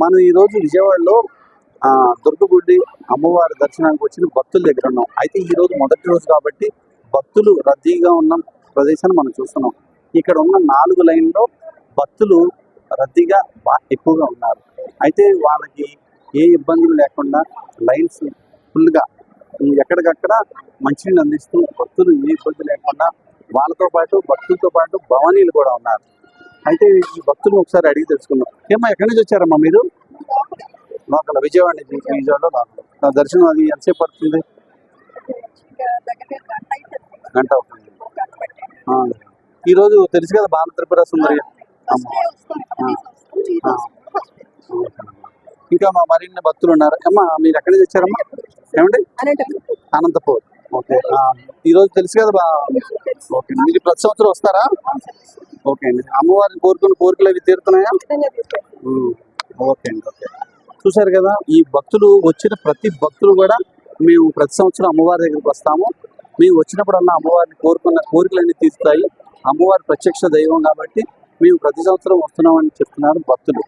మనం ఈరోజు విజయవాడలో దుర్గగుడి అమ్మవారి దర్శనానికి వచ్చిన భక్తుల దగ్గర ఉన్నాం. అయితే ఈరోజు మొదటి రోజు కాబట్టి భక్తులు రద్దీగా ఉన్న ప్రదేశాన్ని మనం చూస్తున్నాం. ఇక్కడ ఉన్న నాలుగు లైన్లో భక్తులు రద్దీగా బాగా ఎక్కువగా ఉన్నారు. అయితే వాళ్ళకి ఏ ఇబ్బందులు లేకుండా లైన్స్ ఫుల్గా ఎక్కడికక్కడ మంచినీళ్ళు అందిస్తూ భక్తులు ఏ ఇబ్బంది లేకుండా వాళ్ళతో పాటు భక్తులతో పాటు భవానీలు కూడా ఉన్నారు. అయితే ఈ భక్తులు ఒకసారి అడిగి తెలుసుకుందాం. ఏమ్మా ఎక్కడి నుంచి వచ్చారమ్మా మీరు? లోకల్ విజయవాడ నుంచి విజయవాడలో లోకల్ దర్శనం అది ఎంతసేపు పడుతుంది? గంట అవుతుంది. ఈరోజు తెలుసు కదా బాల త్రిపుర సుందరి. ఇంకా మా మరిన్ని భక్తులు ఉన్నారు. అమ్మా మీరు ఎక్కడి నుంచి వచ్చారమ్మా? ఏమండి? అనంతపూర్. ఓకే. ఈరోజు తెలుసు కదా బా ఓకే. మీరు ప్రతి సంవత్సరం వస్తారా? ఓకే అండి. అమ్మవారిని కోరుకున్న కోరికలు అవి తీరుతున్నాయా? ఓకే అండి ఓకే. చూశారు కదా ఈ భక్తులు వచ్చిన ప్రతి భక్తులు కూడా మేము ప్రతి సంవత్సరం అమ్మవారి దగ్గరికి వస్తాము. మేము వచ్చినప్పుడల్లా అమ్మవారిని కోరుకున్న కోరికలన్నీ తీరుతాయి. అమ్మవారి ప్రత్యక్ష దైవం కాబట్టి మేము ప్రతి సంవత్సరం వస్తున్నామని చెప్తున్నారు భక్తులు.